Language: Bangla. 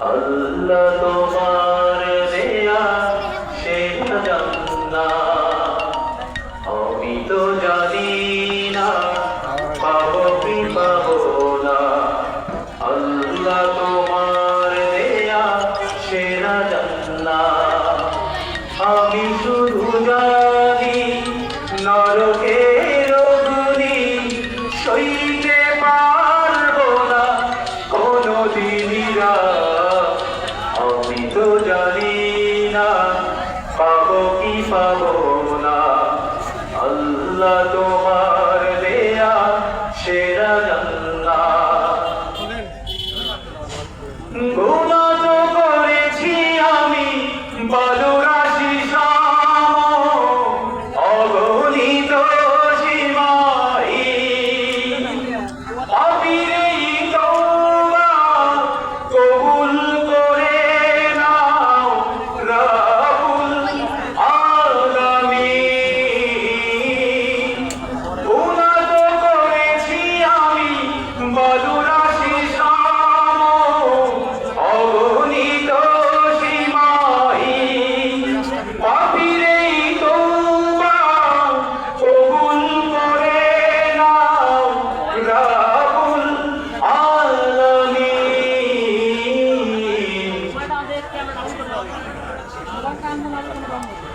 আল্লাহ তোমার দেয়া সেরা জান্নাত। আমি তো জানি না, পাবো কি পাবো না। আল্লাহ তোমার দেয়া সেরা জান্নাত। আমি শুধু জানি নরকের রসুল্লা তোমার দেয়া করেছি আমি বলো রাশি সাম অগণিত সীমাই কাম